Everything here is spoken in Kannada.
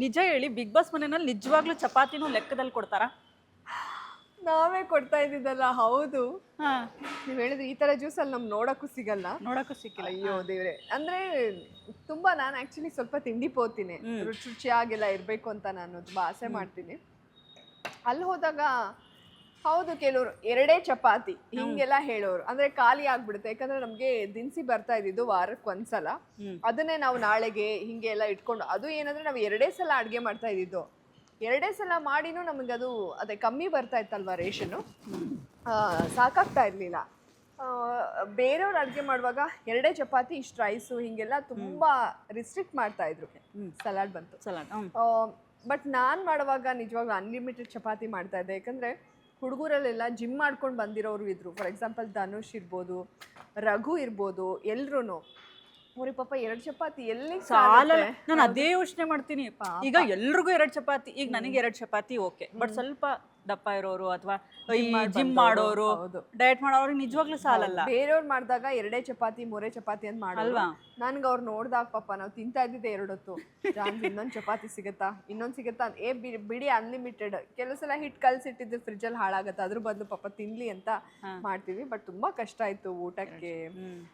ನಿಜ ಹೇಳಿ ಬಿಗ್ ಬಾಸ್ ಮನೆಯಲ್ಲಿ ನಿಜವಾಗ್ಲೂ ಚಪಾತಿನೂ ಲೆಕ್ಕದಲ್ಲಿ ಕೊಡ್ತಾರಾ? ನಾವೇ ಕೊಡ್ತಾ ಇದ್ದಿದ್ದಲ್ಲ ಹೌದು. ಹಾ. ನೀವ್ ಹೇಳಿದ್ರೆ ಈ ತರ ಜ್ಯೂಸ್ ಅಲ್ಲಿ ನಮ್ ನೋಡಕ್ಕೂ ಸಿಗಲ್ಲ. ನೋಡಕ್ಕೂ ಸಿಕ್ಕಿಲ್ಲ ಅಯ್ಯೋ ದೇವ್ರೆ. ಅಂದ್ರೆ ತುಂಬಾ ನಾನು ಆಕ್ಚುಲಿ ಸ್ವಲ್ಪ ತಿಂಡಿ ಪೋತೀನಿ ರುಚಿ ರುಚಿಯಾಗೆಲ್ಲ ಇರ್ಬೇಕು ಅಂತ ನಾನು ತುಂಬಾ ಆಸೆ ಮಾಡ್ತೀನಿ. ಅಲ್ಲಿ ಹೋದಾಗ ಹೌದು ಕೆಲವರು ಎರಡೇ ಚಪಾತಿ ಹಿಂಗೆಲ್ಲ ಹೇಳೋರು. ಅಂದ್ರೆ ಖಾಲಿ ಆಗ್ಬಿಡುತ್ತೆ. ಯಾಕಂದ್ರೆ ನಮ್ಗೆ ದಿನಸಿ ಬರ್ತಾ ಇದ್ದಿದ್ದು ವಾರಕ್ಕೆ ಒಂದ್ಸಲ. ಅದನ್ನೇ ನಾವು ನಾಳೆಗೆ ಹಿಂಗೆ ಎಲ್ಲ ಇಟ್ಕೊಂಡು ಅದು ಏನಂದ್ರೆ ನಾವು ಎರಡೇ ಸಲ ಅಡುಗೆ ಮಾಡ್ತಾ ಇದ್ದಿದ್ದು. ಎರಡೇ ಸಲ ಮಾಡಿನೂ ನಮಗೆ ಅದು ಅದೇ ಕಮ್ಮಿ ಬರ್ತಾ ಇತ್ತಲ್ವಾ ರೇಷನ್ನು? ಸಾಕಾಗ್ತಾ ಇರಲಿಲ್ಲ. ಬೇರೆಯವ್ರು ಅಡುಗೆ ಮಾಡುವಾಗ ಎರಡೇ ಚಪಾತಿ ಇಷ್ಟು ರೈಸು ಹಿಂಗೆಲ್ಲ ತುಂಬ ರಿಸ್ಟ್ರಿಕ್ಟ್ ಮಾಡ್ತಾ ಇದ್ರು. ಸಲಾಡ್ ಬಂತು. ಸಲಾಡ್ ಬಟ್ ನಾನು ಮಾಡುವಾಗ ನಿಜವಾಗ್ಲೂ ಅನ್ಲಿಮಿಟೆಡ್ ಚಪಾತಿ ಮಾಡ್ತಾ ಇದ್ದೆ. ಯಾಕಂದರೆ ಹುಡುಗರಲ್ಲೆಲ್ಲ ಜಿಮ್ ಮಾಡ್ಕೊಂಡು ಬಂದಿರೋರು ಇದ್ರು. ಫಾರ್ ಎಕ್ಸಾಂಪಲ್ ಧನುಷ್ ಇರ್ಬೋದು ರಘು ಇರ್ಬೋದು ಎಲ್ರೂ ಅವ್ರಿಗೆ ಪಾಪ ಎರಡು ಚಪಾತಿ ಎಲ್ಲಿ ಸಾಲ ನಾನು ಅದೇ ಯೋಚನೆ ಮಾಡ್ತೀನಿ. ಈಗ ಎಲ್ರಿಗೂ ಎರಡು ಚಪಾತಿ. ಈಗ ನನಗೆ ಎರಡು ಚಪಾತಿ ಓಕೆ. ಬಟ್ ಸ್ವಲ್ಪ ದಪ್ಪ ಇರೋರು ಅಥವಾ ಜಿಮ್ ಮಾಡೋರು. ಡಯಟ್ ಮಾಡೋರು ನಿಜವಾಗ್ಲೂ ಸಾಲಲ್ಲ. ಬೇರೆಯವ್ರು ಮಾಡಿದಾಗ ಎರಡೇ ಚಪಾತಿ ಮೂರೇ ಚಪಾತಿ ಅಂತ ಮಾಡಲ್ವಾ? ನನ್ಗೆ ಅವ್ರು ನೋಡ್ದಾಗ ಪಾಪ ನಾವು ತಿಂತಾ ಇದ್ದಿದ್ದೆ ಎರಡೊತ್ತು. ಇನ್ನೊಂದು ಚಪಾತಿ ಸಿಗುತ್ತಾ? ಇನ್ನೊಂದು ಸಿಗುತ್ತಾ? ಏ ಬಿಡಿ ಬಿಡಿ ಅನ್ಲಿಮಿಟೆಡ್ ಕೆಲವು ಸಲ ಹಿಟ್ಟು ಕಲ್ಸಿಟ್ಟಿದ್ದು ಫ್ರಿಜ್ಜಲ್ಲಿ ಹಾಳಾಗತ್ತೆ. ಅದ್ರ ಬದಲು ಪಾಪ ತಿನ್ಲಿ ಅಂತ ಮಾಡ್ತೀವಿ. ಬಟ್ ತುಂಬಾ ಕಷ್ಟ ಆಯ್ತು ಊಟಕ್ಕೆ.